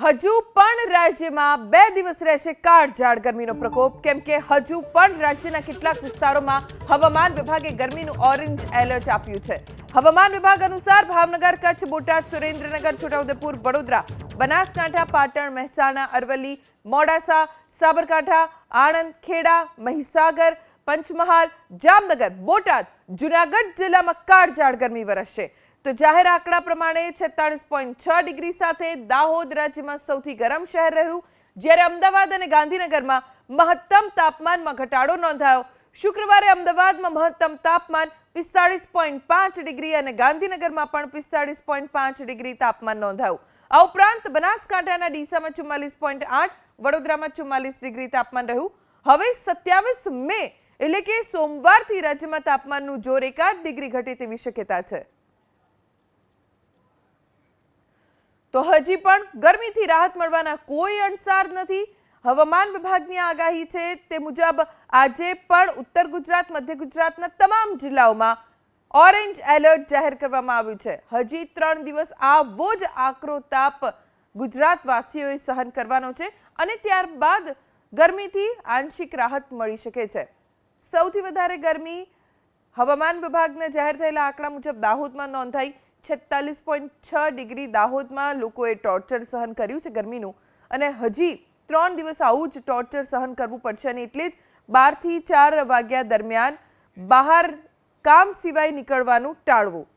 હજુ પણ રાજ્યમાં બે દિવસ રહેશે કાળઝાળ ગરમીનો પ્રકોપ. કેમ કે હજુ પણ રાજ્યના કેટલાક વિસ્તારોમાં હવામાન વિભાગે ગરમીનું ઓરેન્જ એલર્ટ આપ્યું છે. હવામાન વિભાગ અનુસાર ભાવનગર, કચ્છ, બોટાદ, સુરેન્દ્રનગર, છોટાઉદેપુર, વડોદરા, બનાસકાંઠા, પાટણ, મહેસાણા, અરવલ્લી, મોડાસા, સાબરકાંઠા, આણંદ, ખેડા, મહીસાગર, પંચમહાલ, જામનગર, બોટાદ, જુનાગઢ જિલ્લામાં કાળઝાળ ગરમી વરસશે. તો જાહેર આંકડા પ્રમાણે છેતાળીસ પોઈન્ટ છ ડિગ્રી સાથે દાહોદ રાજ્યમાં સૌથી ગરમ શહેર રહ્યું. જ્યારે અમદાવાદ અને ગાંધીનગરમાં મહત્તમ તાપમાનમાં ઘટાડો નોંધાયો. શુક્રવારે અમદાવાદમાં મહત્તમ તાપમાન પિસ્તાળીસ પોઈન્ટ પાંચ ડિગ્રી અને ગાંધીનગરમાં પણ પિસ્તાળીસ પોઈન્ટ પાંચ ડિગ્રી તાપમાન નોંધાયું. આ ઉપરાંત બનાસકાંઠાના ડીસામાં ચુમ્માલીસ પોઈન્ટ આઠ, વડોદરામાં ચુમ્માલીસ ડિગ્રી તાપમાન રહ્યું. હવે સત્યાવીસ મે એટલે કે સોમવારથી રાજ્યમાં તાપમાનનું જોર એકાદ ડિગ્રી ઘટે તેવી શક્યતા છે. તો હજી પણ ગરમીથી રાહત મળવાના કોઈ અણસાર નથી. હવામાન વિભાગની આગાહી છે તે મુજબ આજે પણ ઉત્તર ગુજરાત, મધ્ય ગુજરાતના તમામ જિલ્લાઓમાં ઓરેન્જ એલર્ટ જાહેર કરવામાં આવ્યું છે. હજી ત્રણ દિવસ આવો જ આકરો તાપ ગુજરાતવાસીઓએ સહન કરવાનો છે અને ત્યારબાદ ગરમીથી આંશિક રાહત મળી શકે છે. સૌથી વધારે ગરમી હવામાન વિભાગને જાહેર થયેલા આંકડા મુજબ દાહોદમાં નોંધાઈ છેતાલીસ પોઈન્ટ છ ડિગ્રી દાહોદમાં લોકોએ ટોર્ચર સહન કર્યું છે ગરમીનું. અને હજી ત્રણ દિવસ આવું જ ટોર્ચર સહન કરવું પડશે અને એટલે જ બારથી ચાર વાગ્યા દરમિયાન બહાર કામ સિવાય નીકળવાનું ટાળવું.